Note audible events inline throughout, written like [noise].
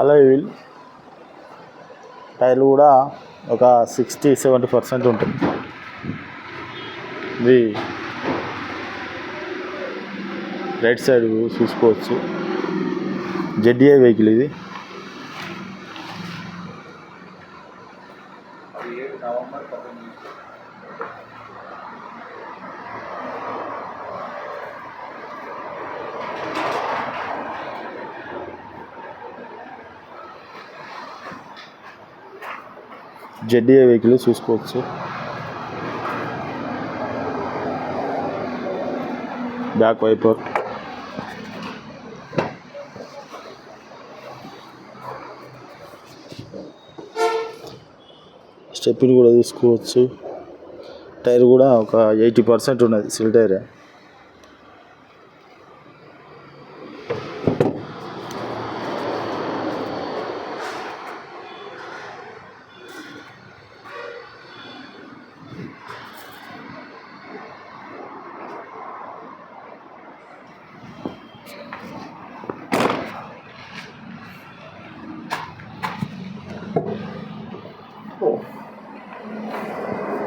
అలా వీల్ టైర్లు కూడా ఒక సిక్స్టీ సెవెంటీ పర్సెంట్ ఉంటుంది. ఇది రైట్ సైడ్ చూసుకోవచ్చు. జడ్డీఏ వెహికల్ ఇది. జెడ్డీఐ వెహికల్ చూసుకోవచ్చు. బ్యాక్ వైపర్ స్టెప్ని కూడా చూసుకోవచ్చు. టైర్ కూడా ఒక ఎయిటీ పర్సెంట్ ఉన్నది సిల్ టైరే.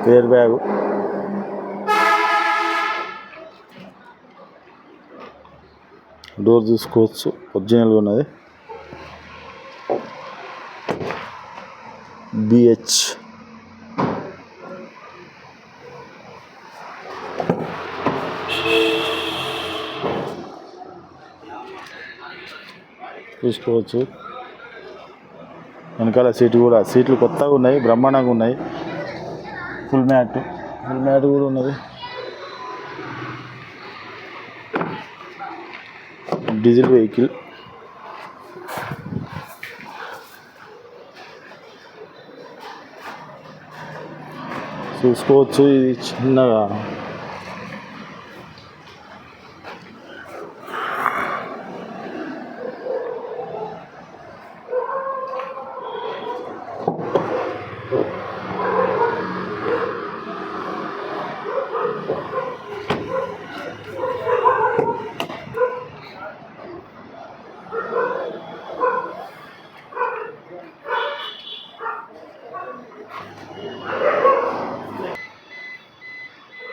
Air bag. డోర్ తీసుకోవచ్చు. ఒరిజినల్గా ఉన్నది. బిహెచ్. తీసుకోవచ్చు. వెనకాల సీట్లు కూడా సీట్లు కొత్తగా ఉన్నాయి బ్రహ్మాండంగా ఉన్నాయి. Full mat. ఫుల్ మ్యాట్ కూడా ఉన్నది. Diesel vehicle. చూసుకోవచ్చు ఇది చిన్నగా.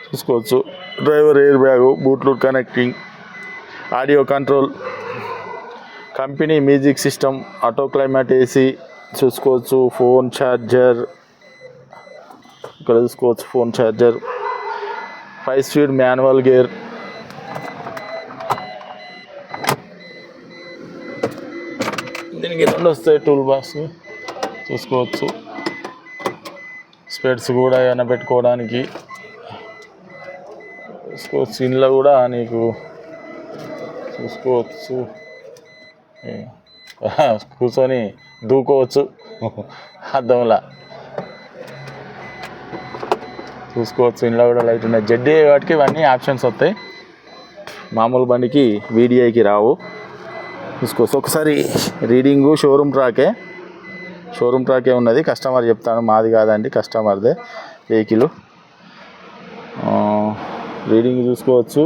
చూసుకోవచ్చు. డ్రైవర్ ఎయిర్ బ్యాగు బూట్లు connecting audio control company music system auto climate AC చూసుకోవచ్చు ఫోన్ ఛార్జర్ ఇక్కడ చూసుకోవచ్చు phone charger five speed manual gear. దీనికి రెండు వస్తాయి టూల్ బాక్స్ చూసుకోవచ్చు. స్పెడ్స్ కూడా ఏమైనా పెట్టుకోవడానికి చూసుకోవచ్చు ఇంట్లో కూడా నీకు చూసుకోవచ్చు. [laughs] కూర్చొని దూకోవచ్చు. [laughs] అద్దంలా చూసుకోవచ్చు ఇంట్లో కూడా లైట్ ఉన్నాయి. జెడ్డీ వాటికి ఇవన్నీ ఆప్షన్స్ వస్తాయి. మామూలు బండికి వీడిఐకి రావు. చూసుకోవచ్చు. ఒకసారి రీడింగు షోరూమ్ ట్రాకే. షోరూమ్ ట్రాకే ఉన్నది. కస్టమర్ చెప్తాను మాది కాదండి కస్టమర్దే. వెహికల్. రీడింగ్ చూసుకోవచ్చు.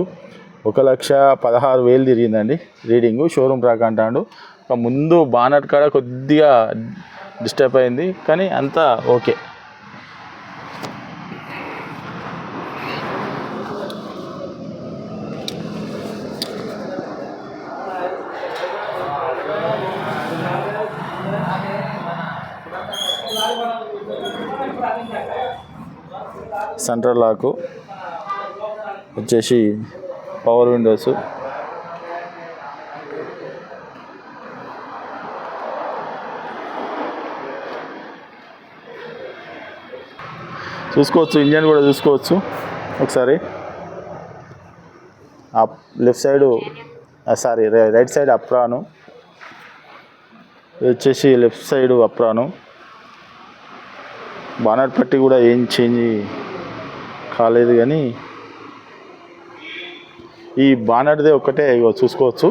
ఒక లక్ష పదహారు వేలు తిరిగిందండి రీడింగు. షోరూమ్ ట్రాక్ అంటాడు ముందు బానట్ కాడ కొద్దిగా డిస్టర్బ్ అయింది కానీ అంతా ఓకే. సెంట్రల్ లాకు. వచ్చేసి పవర్ విండోస్. చూసుకోవచ్చు ఇంజన్ కూడా చూసుకోవచ్చు. ఒకసారి. Left side sorry right side apron. వచ్చేసి లెఫ్ట్ సైడ్ అప్రాను. బానర్ పట్టి కూడా ఏం చేంజ్ కాలేదు కానీ ఈ బానట్దే ఒక్కటే ఇగో చూసుకోవచ్చు.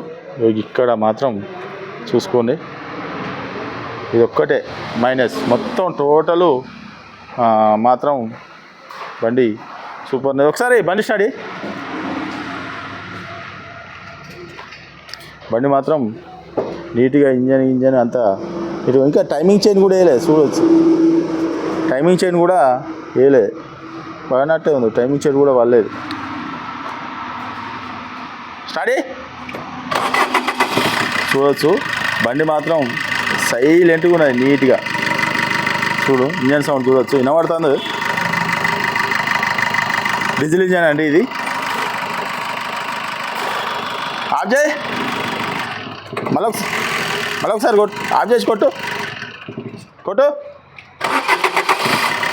ఇక్కడ మాత్రం చూసుకోండి. ఇది ఒక్కటే మైనస్. మొత్తం టోటలు మాత్రం బండి సూపర్ ఒకసారి బండి స్టాడి బండి మాత్రం నీట్గా ఇంజన్ ఇంజన్ అంతా ఇటు ఇంకా టైమింగ్ చైన్ కూడా వేయలేదు చూడవచ్చు టైమింగ్ చైన్ కూడా వేయలేదు పడినట్టే ఉంది. టైమింగ్ చైన్ కూడా పడలేదు. స్టాడీ చూడవచ్చు బండి మాత్రం సైలెంట్గా ఉన్నది నీట్గా. చూడు ఇంజన్ సౌండ్ చూడవచ్చు వినబడుతుంది? డీజిల్ ఇంజన్ అండి ఇది. ఆఫ్ చేయి. మళ్ళొక మళ్ళొకసారి కొట్టు ఆఫ్ చేసి కొట్టు. కొట్టు.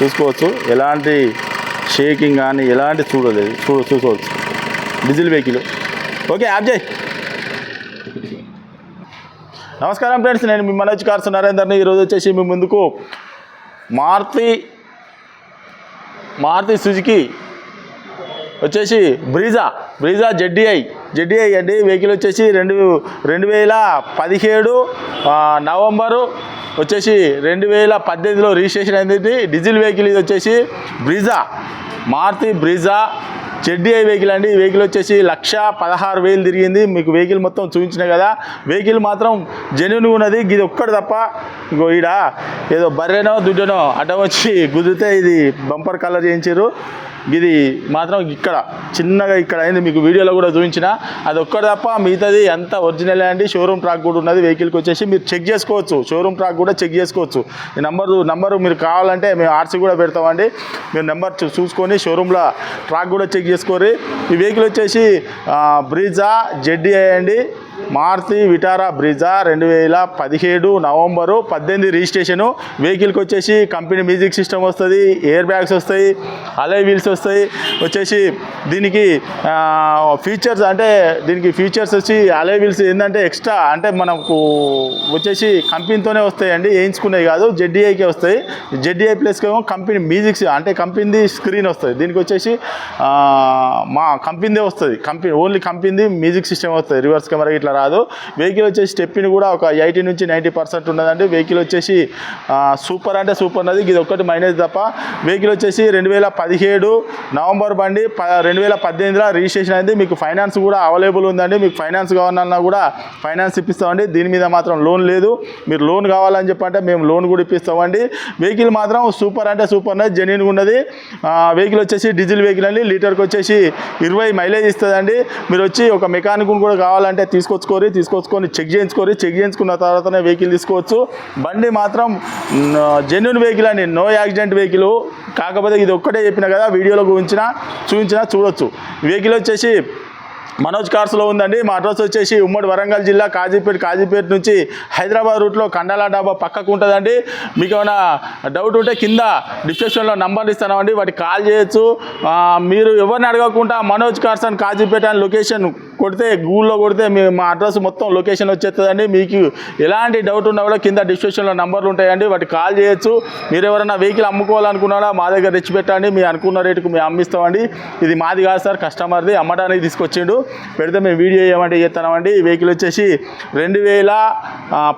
చూసుకోవచ్చు. ఎలాంటి షేకింగ్ కానీ ఎలాంటి చూడలేదు. చూ చూసుకోవచ్చు. Diesel vehicle. ఓకే యాప్ చేయి నమస్కారం ఫ్రెండ్స్ నేను మీ మనోజ్ కార్స్ నరేందర్ని ఈరోజు వచ్చేసి మీ ముందుకు మారుతి మారుతి సుజుకి వచ్చేసి బ్రీజా బ్రీజా జెడ్డీఐ. జెడ్డీఐ అండి వెహికల్ వచ్చేసి రెండు రెండు వేల పదిహేడు నవంబరు వచ్చేసి రెండు వేల పద్దెనిమిదిలో రిజిస్ట్రేషన్ అయింది. డీజిల్ వెహికల్ ఇది వచ్చేసి Brezza Maruti Brezza ZDI vehicle అండి. ఈ వెహికల్ వచ్చేసి లక్ష పదహారు వేలు తిరిగింది. మీకు వెహికల్ మొత్తం చూపించిన కదా. వెహికల్ మాత్రం జెన్యున్ ఉన్నది. ఇది ఒక్కటి తప్ప ఇంకో ఈడ ఏదో బర్రెనో దుడ్డనో అడ్డం వచ్చి గుద్దితే ఇది బంపర్ కలర్ చేయించారు ఇది మాత్రం ఇక్కడ చిన్నగా ఇక్కడ అయింది. మీకు వీడియోలో కూడా చూపించిన. అది ఒక్కటి తప్ప మిగతాది అంత ఒరిజినల్ అండి. షోరూమ్ ట్రాక్ కూడా ఉన్నది. వెహికల్కి వచ్చేసి మీరు చెక్ చేసుకోవచ్చు. షోరూమ్ ట్రాక్ కూడా చెక్ చేసుకోవచ్చు. ఈ నెంబరు నెంబరు మీరు కావాలంటే మేము ఆర్సీ కూడా పెడతామండి. మీరు నెంబర్ చూ- చూసుకొని షోరూంలో ట్రాక్ కూడా చెక్ చేసుకోరు ఈ వెహికల్ వచ్చేసి బ్రీజా జెడ్డీఐ అండి. మారుతి విటారా బ్రిజా రెండు వేల పదిహేడు నవంబరు పద్దెనిమిది రిజిస్ట్రేషను. వెహికల్కి వచ్చేసి కంపెనీ మ్యూజిక్ సిస్టమ్ వస్తుంది ఎయిర్ బ్యాగ్స్ వస్తాయి అలై వీల్స్ వస్తాయి. వచ్చేసి దీనికి ఫీచర్స్ అంటే దీనికి ఫీచర్స్ వచ్చి అలై వీల్స్ ఏంటంటే ఎక్స్ట్రా అంటే మనకు వచ్చేసి కంపెనీతోనే వస్తాయండి వేయించుకునేవి కాదు జెడ్డీఐకే వస్తాయి. జెడ్డీఐ ప్లస్కి ఏమో కంపెనీ మ్యూజిక్స్ అంటే కంపెనీది స్క్రీన్ వస్తుంది. దీనికి వచ్చేసి మా కంపెనీదే వస్తుంది. కంపెనీ ఓన్లీ కంపెనీది మ్యూజిక్ సిస్టమ్ వస్తుంది. రివర్స్ కెమెరా ఇట్లా రాదు. వెహికల్ వచ్చేసి స్టెప్పిని కూడా ఒక ఎయిటీ నుంచి నైంటీ పర్సెంట్ ఉన్నదండి. వెహికల్ వచ్చేసి సూపర్ అంటే సూపర్ ఉన్నది. ఇది ఒక్కటి మైనస్ తప్ప. వెహికల్ వచ్చేసి రెండు వేల పదిహేడు నవంబర్ బండి ప రెండు వేల పద్దెనిమిదిలో రిజిస్ట్రేషన్ అయింది. మీకు ఫైనాన్స్ కూడా అవైలబుల్ ఉందండి. మీకు ఫైనాన్స్ కావాలన్నా కూడా ఫైనాన్స్ ఇప్పిస్తామండి. దీని మీద మాత్రం లోన్ లేదు. మీరు లోన్ కావాలని చెప్పంటే మేము లోన్ కూడా ఇప్పిస్తామండి. వెహికల్ మాత్రం సూపర్ అంటే సూపర్ ఉన్నది. జెన్యున్గా ఉన్నది. వెహికల్ వచ్చేసి డీజిల్ వెహికల్ అండి. లీటర్కి వచ్చేసి ఇరవై మైలేజ్ ఇస్తుందండి. మీరు వచ్చి ఒక మెకానిక్ కూడా కావాలంటే తీసుకొచ్చు తీసుకొచ్చుకోరి తీసుకొచ్చుకొని చెక్ చేయించుకోరి చెక్ చేయించుకున్న తర్వాతనే వెహికల్ తీసుకోవచ్చు. బండి మాత్రం జెన్యున్ వెహికల్ అండి. నో యాక్సిడెంట్ వెహికల్ కాకపోతే ఇది ఒక్కటే చెప్పిన కదా వీడియోలో గురించిన చూపించిన చూడొచ్చు. వెహికల్ వచ్చేసి మనోజ్ కార్స్లో ఉందండి. మా అడ్రస్ వచ్చేసి ఉమ్మడి వరంగల్ జిల్లా కాజీపేట కాజీపేట నుంచి హైదరాబాద్ రూట్లో కండాల డాబా పక్కకు ఉంటుందండి. మీకు ఏమైనా డౌట్ ఉంటే కింద డిస్క్రిప్షన్లో నంబర్లు ఇస్తామండి వాటికి కాల్ చేయొచ్చు. మీరు ఎవరిని అడగకుండా మనోజ్ కార్స్ అని కాజీపేట అని లొకేషన్ కొడితే గూగుల్లో కొడితే మీ మా అడ్రస్ మొత్తం లొకేషన్ వచ్చేస్తుందండి. మీకు ఎలాంటి డౌట్ ఉన్నా కూడా కింద డిస్క్రిప్షన్లో నంబర్లు ఉంటాయండి. వాటికి కాల్ చేయొచ్చు. మీరు ఎవరైనా వెహికల్ అమ్ముకోవాలనుకున్నారా మా దగ్గర తెచ్చి పెట్టండి మీ అనుకున్న రేటుకు మేము అమ్మిస్తామండి. ఇది మాది కాదు సార్ కస్టమర్ది అమ్మడానికి తీసుకొచ్చిండు. పెడితే మేము వీడియో చేయమంటే చేస్తున్నామండి? ఈ వెహికల్ వచ్చేసి రెండు వేల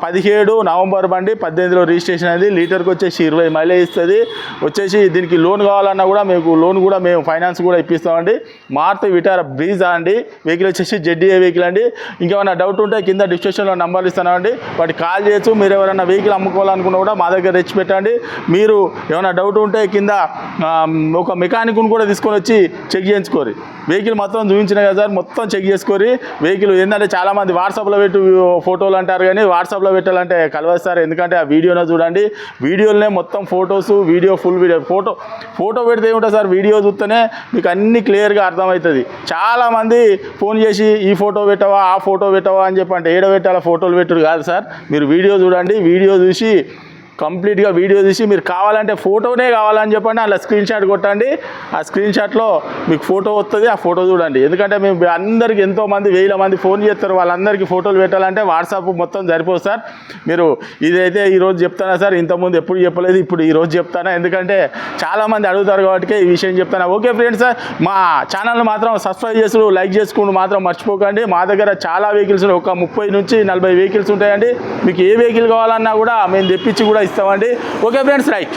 పదిహేడు నవంబర్ బండి పద్దెనిమిదిలో రిజిస్ట్రేషన్ అయింది. లీటర్కి వచ్చేసి ఇరవై మైలేజ్ ఇస్తుంది. వచ్చేసి దీనికి లోన్ కావాలన్నా కూడా మీకు లోన్ కూడా మేము ఫైనాన్స్ కూడా ఇప్పిస్తామండి. మారుతి విటార బ్రీజా అండి? వెహికల్ వచ్చేసి జెడ్డీఏ వెహికల్ అండి. ఇంకేమైనా డౌట్ ఉంటే కింద డిస్క్రిప్షన్లో నంబర్లు ఇస్తానండి. వాటికి కాల్ చేయొచ్చు మీరు ఎవరైనా వెహికల్ అమ్ముకోవాలనుకున్నా కూడా మా దగ్గర తెచ్చి పెట్టండి. మీరు ఏమైనా డౌట్ ఉంటే కింద ఒక మెకానిక్ను కూడా తీసుకొని వచ్చి చెక్ చేయించుకోరు. వెహికల్ మొత్తం చూపించినా కదా సార్ మొత్తం చెక్ చేసుకొని వెహికల్ ఏంటంటే చాలామంది వాట్సాప్లో పెట్టు ఫోటోలు అంటారు కానీ వాట్సాప్లో పెట్టాలంటే కలవదు సార్. ఎందుకంటే ఆ వీడియోనే చూడండి. వీడియోలనే మొత్తం photos video full video. Photo photo పెడితే ఏముంటుంది సార్? వీడియో చూస్తేనే మీకు అన్ని క్లియర్గా అర్థమవుతుంది. చాలామంది ఫోన్ చేసి ఈ ఫోటో పెట్టవా ఆ ఫోటో పెట్టవా అని చెప్పి అంటే ఏడ పెట్టాలా ఫోటోలు పెట్టుడు కాదు సార్. మీరు వీడియో చూడండి. వీడియో చూసి కంప్లీట్గా వీడియో తీసి మీరు కావాలంటే ఫోటోనే కావాలని చెప్పండి అలా స్క్రీన్ షాట్ కొట్టండి. ఆ స్క్రీన్ షాట్లో మీకు ఫోటో వస్తుంది ఆ ఫోటో చూడండి. ఎందుకంటే మేము అందరికీ ఎంతో మంది వేల మంది ఫోన్ చేస్తారు వాళ్ళందరికీ ఫోటోలు పెట్టాలంటే వాట్సాప్ మొత్తం సరిపోదు సార్. మీరు ఇదైతే ఈరోజు చెప్తానా సార్? ఇంతకుముందు ఎప్పుడు చెప్పలేదు ఇప్పుడు ఈరోజు చెప్తానా? ఎందుకంటే చాలామంది అడుగుతారు కాబట్టి ఈ విషయం చెప్తాను? ఓకే ఫ్రెండ్స్ సార్ మా ఛానల్ మాత్రం సబ్స్క్రైబ్ చేసుడు లైక్ చేసుకుంటూ మాత్రం మర్చిపోకండి. మా దగ్గర చాలా వెహికల్స్ ఒక ముప్పై నుంచి నలభై వెహికల్స్ ఉంటాయండి. మీకు ఏ వెహికల్ కావాలన్నా కూడా మేము తెప్పించి కూడా ఇస్తామండి. Okay friends right.